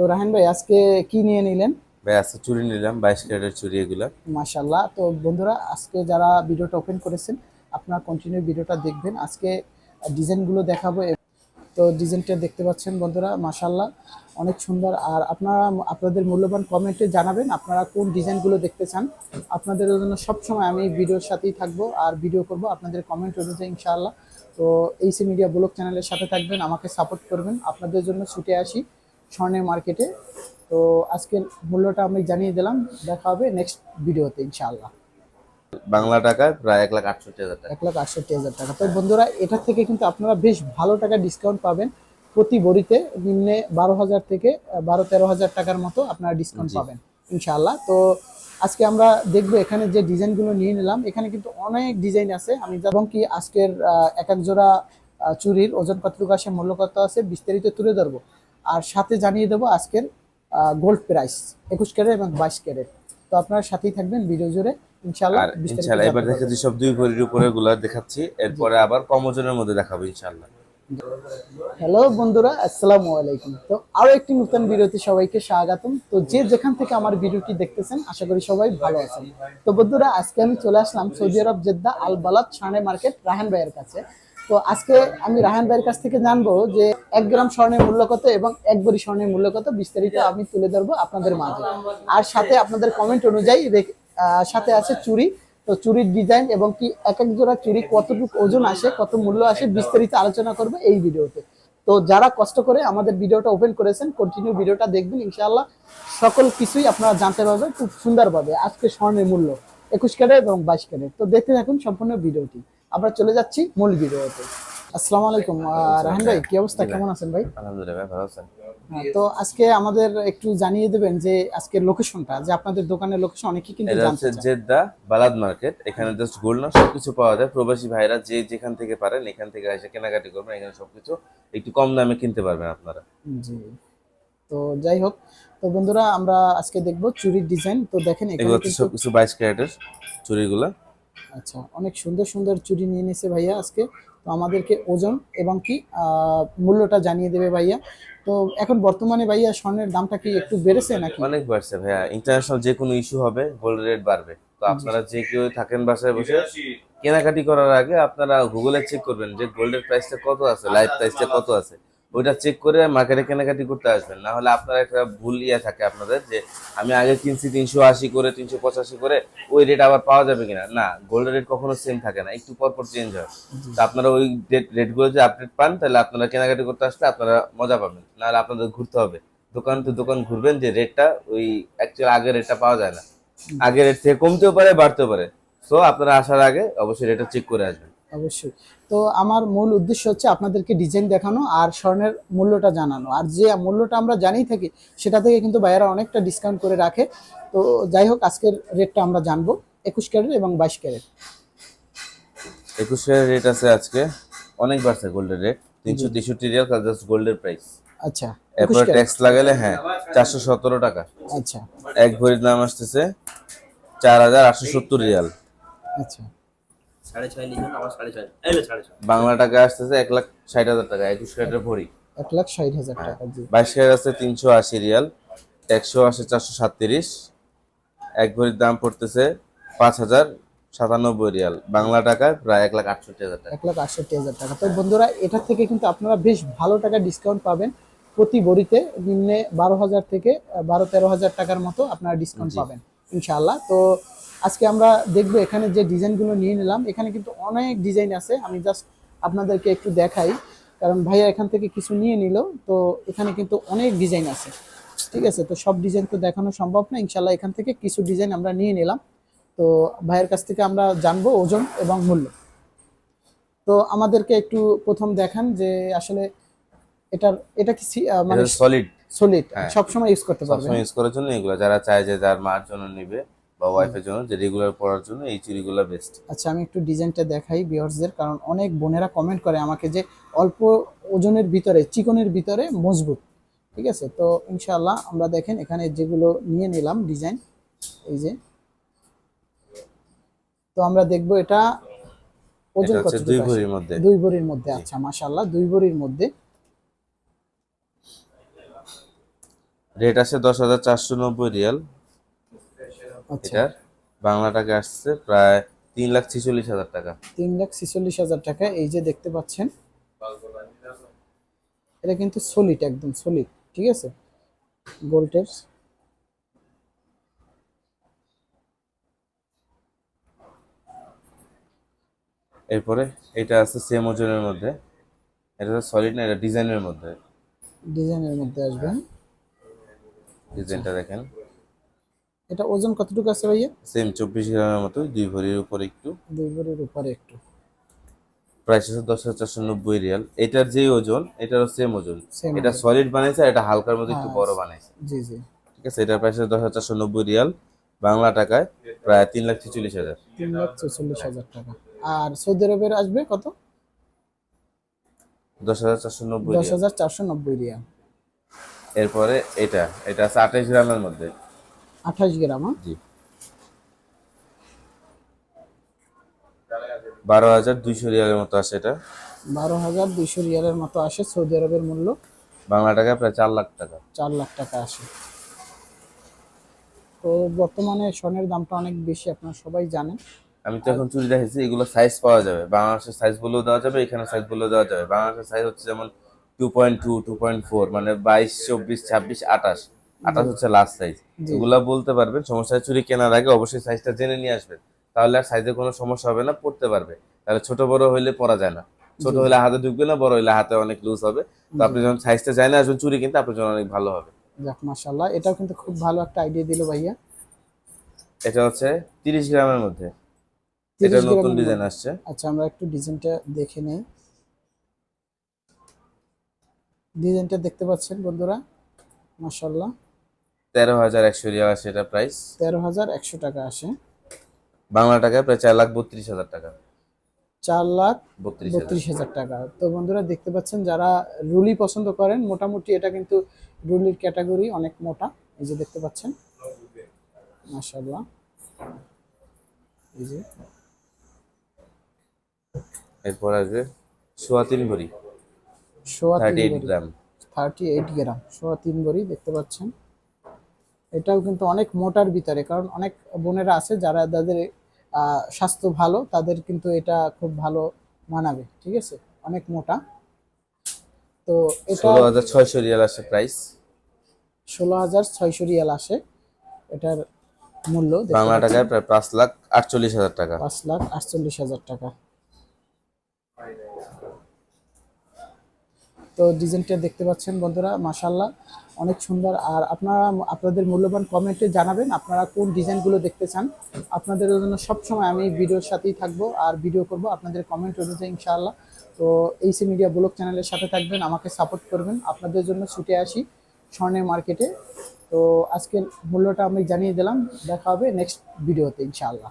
তো রাহান ভাই আজকে কি নিয়ে নিলেন? ভাই আজকে চুরি নিলাম বাইশ ক্যারেটের চুরি এগুলা। মাশাল্লাহ তো বন্ধুরা আজকে যারা ভিডিওটা ওপেন করেছেন আপনারা কন্টিনিউ ভিডিওটা দেখবেন। আজকে ডিজাইনগুলো দেখাবো। তো ডিজাইনটা দেখতে পাচ্ছেন বন্ধুরা মাশাল্লাহ অনেক সুন্দর। আর আপনারা আপনাদের মূল্যবান কমেন্টে জানাবেন আপনারা কোন ডিজাইনগুলো দেখতে চান। আপনাদের জন্য সবসময় আমি ভিডিওর সাথেই থাকব আর ভিডিও করব আপনাদের কমেন্ট অনুযায়ী ইনশাআল্লাহ। তো এইসি মিডিয়া ব্লগ চ্যানেলের সাথে থাকবেন আমাকে সাপোর্ট করবেন। আপনাদের জন্য ছুটে আসি। স্বর্ণের মার্কেটে। তো আজকের মূল্যটা আমি জানিয়ে দিলাম দেখা হবে নেক্সট ভিডিওতে ইনশাআল্লাহ। বাংলা টাকায় প্রায় এক লাখ আটষট্টি হাজার টাকা। এক লাখ আটষট্টি হাজার টাকা। তো বন্ধুরা এটা থেকে কিন্তু আপনারা বেশ ভালো টাকা ডিসকাউন্ট পাবেন। প্রতি বড়িতে নিম্নে বারো হাজার থেকে বারো তেরো হাজার টাকার মতো আপনারা ডিসকাউন্ট পাবেন ইনশাআল্লাহ। তো আজকে আমরা দেখব এখানে যে ডিজাইনগুলো নিয়ে নিলাম এখানে কিন্তু অনেক ডিজাইন আছে। আমি এবং কি আজকের এক এক জোড়া চুরির ওজন কতটুকু আসে মূল্য কত আছে বিস্তারিত তুলে ধরবো। আর সাথে জানিয়ে দেবো আজকের গোল্ড প্রাইস একুশ ক্যারেট এবং বাইশ ক্যারেট। তো আপনারা সাথেই থাকবেন ভিডিও জুড়ে ইনশাআল্লাহ এবার দেখাচ্ছি সব দুই ভরির উপরে গুলা দেখাচ্ছি এরপরে আবার কম ওজনের মধ্যে দেখাবো ইনশাল্লাহ হ্যালো বন্ধুরা আসসালামু আলাইকুম। তো আরও একটি নতুন ভিডিওতে সবাইকে স্বাগতম। তো যে যেখান থেকে আমার ভিডিওটি দেখতেছেন আশা করি সবাই ভালো আছেন। তো বন্ধুরা আজকে আমি চলে আসলাম Saudi Arab Jeddah Al Balad শানে মার্কেট রাহান ভাইয়ের কাছে। তো আজকে আমি রাহান ভাইয়ের কাছ থেকে জানব যে এক গ্রাম স্বর্ণের মূল্য কত এবং এক বড়ি স্বর্ণের মূল্য কত বিস্তারিত আমি তুলে ধরবো আপনাদের মাঝে। আর সাথে আপনাদের কমেন্ট অনুযায়ী সাথে আছে চুরি তো চুরির ডিজাইন এবং কি এক এক জোড়া চুরি কতটুকু ওজন আসে কত মূল্য আসে বিস্তারিত আলোচনা করবে এই ভিডিওতে। তো যারা কষ্ট করে আমাদের ভিডিওটা ওপেন করেছেন কন্টিনিউ ভিডিওটা দেখবেন ইনশাআল্লাহ সকল কিছুই আপনারা জানতে পারবেন খুব সুন্দরভাবে। আজকে স্বর্ণের মূল্য একুশ ক্যারেট এবং বাইশ ক্যারেট। তো দেখতে থাকুন সম্পূর্ণ ভিডিওটি। আমরা চলে যাচ্ছি মূল ভিডিওতে। আসসালামু আলাইকুম রাহান ভাই কি অবস্থা? কেমন আছেন ভাই? আলহামদুলিল্লাহ ভালো আছেন? তো আজকে আমাদের একটু জানিয়ে দেবেন যে আজকের লোকেশনটা যে আপনাদের দোকানের লোকেশন অনেকে কিন্তু জানতে চায়। Jeddah Balad market. এখানে জাস্ট গোল্ড না সবকিছু পাওয়া যায়। প্রবাসী ভাইরা যে যেখান থেকে পারেন এখান থেকে এসে কেনাকাটি করবেন। এখানে সবকিছু একটু কম দামে কিনতে পারবেন আপনারা। জি। তো যাই হোক তো বন্ধুরা আমরা আজকে দেখব চুরির ডিজাইন। তো দেখেন এখানে সবকিছু বাইশ ক্যারেটের চুরিগুলা। আচ্ছা অনেক সুন্দর সুন্দর চুরি নিয়ে নিয়েছে ভাইয়া আজকে। তো আমাদেরকে ওজন এবং কি মূল্যটা জানিয়ে দেবে ভাইয়া। তো এখন বর্তমানে ভাইয়া স্বর্ণের দামটা কি একটু বেড়েছে নাকি? অনেক বাড়ছে ভাইয়া। ইন্টারন্যাশনাল যে কোনো ইস্যু হবে গোল্ড রেট বাড়বে। তো আপনারা যে কেউ থাকেন বাসায় বসে কেনাকাটি করার আগে আপনারা গুগলে চেক করবেন যে গোল্ডের প্রাইসটা কত আছে লাইভ প্রাইসটা কত আছে। ওইটা চেক করে মার্কেটে কেনাকাটি করতে আসবেন। না হলে আপনার একটা ভুল ইয়ে থাকে আপনাদের যে আমি আগে কিনছি তিনশো আশি করে তিনশো পঁচাশি করে ওই রেট আবার পাওয়া যাবে কিনা? না গোল্ডের রেট কখনো সেম থাকে না একটু পর পর চেঞ্জ হয় তো আপনারা ওই রেটগুলো যে আপডেট পান তাহলে আপনারা কেনাকাটি করতে আসলে আপনারা মজা পাবেন। নাহলে আপনাদের ঘুরতে হবে। দোকান তো দোকান ঘুরবেন যে রেটটা ওই অ্যাকচুয়ালি আগের রেটটা পাওয়া যায় না। আগের রেট থেকে কমতেও পারে বাড়তেও পারে। সো আপনারা আসার আগে অবশ্যই রেটটা চেক করে আসবেন। অবশ্যই। তো আমার মূল উদ্দেশ্য হচ্ছে আপনাদেরকে ডিজাইন দেখানো আর স্বর্ণের মূল্যটা জানানো। আর যে মূল্যটা আমরা জানিয়ে থাকি সেটা থেকে কিন্তু ভাইয়ারা অনেকটা ডিসকাউন্ট করে রাখে। তো যাই হোক আজকের রেটটা আমরা জানব একুশ ক্যারেট এবং বাইশ ক্যারেট। একুশ একুশের রেট আছে আজকে অনেক বাড়ছে গোল্ডের রেট তিনশো তেষট্টি রিয়াল জাস্ট গোল্ডের প্রাইস আচ্ছা এরপরে ট্যাক্স লাগালে হ্যাঁ চারশো সতেরো টাকা। আচ্ছা। এক ভরির দাম আসতেছে চার হাজার আটশো সত্তর রিয়াল আচ্ছা। সাড়ে ছয় লিখুন আমার সাড়ে ছয়। এলো সাড়ে ছয়। বাংলা টাকা আসতেছে এক লাখ ষাট হাজার টাকা একুশ ক্যারেটের ভরি। এক লাখ ষাট হাজার টাকা জি। বাইশ ক্যারেট আছে তিনশো আশি রিয়াল একশো আসে চারশো সাতত্রিশ। এক ভরির দাম পড়তেছে পাঁচ হাজার সাতানব্বই রিয়াল বাংলা টাকায় প্রায় এক লাখ আটষট্টি হাজার টাকা। এক লাখ আটষট্টি হাজার টাকা। তো বন্ধুরা এটা থেকে কিন্তু আপনারা বেশ ভালো টাকা ডিসকাউন্ট পাবেন। প্রতি বড়িতে নিম্নে বারো হাজার থেকে বারো তেরো হাজার টাকার মতো আপনারা ডিসকাউন্ট পাবেন ইনশাআল্লাহ। তো আজকে আমরা দেখব এখানে যে ডিজাইনগুলো নিয়ে নিলাম। এখানে কিন্তু অনেক ডিজাইন আছে। আমি জাস্ট আপনাদেরকে একটু দেখাই। কারণ ভাইয়া এখান থেকে কিছু নিয়ে নিল। তো এখানে কিন্তু অনেক ডিজাইন আছে। ঠিক আছে? তো সব ডিজাইন তো দেখানো সম্ভব না। ইনশাল্লাহ এখান থেকে কিছু ডিজাইন আমরা নিয়ে নিলাম। তো ভাইয়ের কাছ থেকে আমরা জানব ওজন এবং মূল্য। তো আমাদেরকে একটু প্রথম দেখান যে আসলে এটার এটা কি মানে সলিড সলিড হ্যাঁ। সবসময় ইউজ করতে পারবে সবসময় ইউজ করার জন্য এগুলো। যারা চায় যে যার মার জন্য নিবে বা ওয়াইফের জন্য যে রেগুলার পরার জন্য এই চুড়িগুলো বেস্ট আচ্ছা আমি একটু ডিজাইনটা দেখাই ভিউয়ার্সদের কারণ অনেক বোনেরা কমেন্ট করে আমাকে যে অল্প ওজনের ভিতরে চিকনের ভিতরে মজবুত। ঠিক আছে? তো ইনশাআল্লাহ আমরা দেখেন এখানে যেগুলো নিয়ে নিলাম ডিজাইন এই যে। তো আমরা দেখব এটা ওজন কত দুই ভরির মধ্যে। দুই ভরির মধ্যে আচ্ছা মাশাআল্লাহ দুই ভরির মধ্যে। রেট আছে দশ হাজার চারশো নব্বই রিয়াল। এটার। বাংলা টাকা আসছে প্রায় তিন লাখ ছিচল্লিশ হাজার টাকা। তিন লাখ ছেচল্লিশ হাজার টাকা এই যে দেখতে পাচ্ছেন। এটা কিন্তু সলিড একদম সলিড ঠিক আছে? গোল্টের এরপরে এটা আছে সেম ওজনের মধ্যে। এটা তো সলিড না এটা ডিজাইনের মধ্যে। ডিজাইনের মধ্যে আসবে। হ্যাঁ? ডিজাইনটা দেখেন। এটা ওজন কতটুকু আছে ভাইয়া? সেম চব্বিশ গ্রামের মতো দুই ভরির উপরে একটু। দুই ভরির উপরে একটু। প্রাইস আছে দশ হাজার চারশো নব্বই রিয়াল। এটার যে ওজন এটারও সেম ওজন। এটা সলিড বানাইছে আর এটা হালকার মধ্যে একটু হ্যাঁ। বড় বানাইছে। জি জি। ঠিক আছে এটার প্রাইস আছে দশ হাজার চারশো নব্বই রিয়াল। বাংলা টাকায় প্রায় তিন লাখ ছেচল্লিশ হাজার। তিন লাখ চৌচল্লিশ হাজার টাকা। আর সৌদি আরবের আসবে কত? দশ হাজার চারশো নব্বই দশ হাজার চারশো নব্বই রিয়াল। এরপরে এটা এটা আছে আঠাইশ গ্রামের মধ্যে। আঠাশ গ্রাম হ্যাঁ? জি। বারো হাজার দুইশো রিয়ালের মতো আছে এটা। বারো হাজার দুইশো রিয়ালের মতো আসে সৌদি আরবের মূল্য। বাংলা টাকায় প্রায় চার লাখ টাকা। চার লাখ টাকা আসে। তো বর্তমানে স্বর্ণের দামটা অনেক বেশি আপনারা সবাই জানেন। আমি তো এখন চুরি দেখেছি এগুলো সাইজ পাওয়া যাবে। বাংলাদেশের সাইজ বলেও দেওয়া যাবে এখানে সাইজ বলেও দেওয়া যাবে। বাংলাদেশের সাইজ হচ্ছে যেমন two point two two point four মানে বাইশ চব্বিশ ছাব্বিশ আঠাশ। আঠাশ হচ্ছে লাস্ট সাইজ। এগুলা বলতে পারবেন সমস্যা চুরি কেনার আগে অবশ্যই সাইজটা জেনে নিয়ে আসবেন। তাহলে আর সাইজে কোনো সমস্যা হবে না পড়তে পারবে। তাহলে ছোট বড় হইলে পরা যায় না। ছোট হলে হাতে ঢুকবে না বড় হইলে হাতে অনেক লুজ হবে। তো আপনি যখন সাইজটা জানে আসবেন চুরি কিন্তু আপনার জন্য অনেক ভালো হবে। যাক মাশাল্লাহ এটাও কিন্তু খুব ভালো একটা আইডিয়া দিল ভাইয়া। এটা হচ্ছে তিরিশ গ্রামের মধ্যে। এটা নতুন ডিজাইন আসছে। আচ্ছা আমরা একটু ডিজাইনটা দেখে নেই। ডিজাইনটা দেখতে পাচ্ছেন বন্ধুরা? মাশাল্লাহ তেরো হাজার একশো রিয়াল আছে এটা প্রাইস তেরো হাজার একশো টাকা আসে। বাংলা টাকায় প্রায় চার লাখ বত্রিশ হাজার টাকা। চার লাখ বত্রিশ হাজার। টাকা তো বন্ধুরা দেখতে পাচ্ছেন যারা রুলি পছন্দ করেন মোটামুটি এটা কিন্তু রুলির ক্যাটাগরি অনেক মোটা। এই যে দেখতে পাচ্ছেন মাশাল্লাহ এই যে। এরপর আসবে সোয়া তিন ভরি। সোয়া thirty eight gram thirty eight gram সোয়া তিন ভরি দেখতে পাচ্ছেন। এটাও কিন্তু অনেক মোটার ভিতরে কারণ অনেক বোনেরা আছে যারা আহ, স্বাস্থ্য ভালো তাদের কিন্তু এটা খুব ভালো মানাবে ঠিক আছে? অনেক মোটা। তো এটা ষোলো হাজার ছয়শো রিয়াল প্রাইস ষোলো হাজার ছয়শো রিয়াল আসে এটার মূল্য বাংলা টাকায় প্রায় পাঁচ লাখ আটচল্লিশ হাজার টাকা। পাঁচ লাখ আটচল্লিশ হাজার টাকা। তো ডিজাইনটা দেখতে পাচ্ছেন বন্ধুরা মাশাল্লাহ অনেক সুন্দর। আর আপনারা আপনাদের মূল্যবান কমেন্টে জানাবেন আপনারা কোন ডিজাইনগুলো দেখতে চান। আপনাদের জন্য সবসময় আমি ভিডিওর সাথেই থাকব আর ভিডিও করব আপনাদের কমেন্ট অনুযায়ী ইনশাআল্লাহ। তো এইসি মিডিয়া ব্লগ চ্যানেলের সাথে থাকবেন, আমাকে সাপোর্ট করবেন। আপনাদের জন্য ছুটে আসি স্বর্ণের মার্কেটে তো আজকের মূল্যটা আমি জানিয়ে দিলাম। দেখা হবে নেক্সট ভিডিওতে ইনশাআল্লাহ।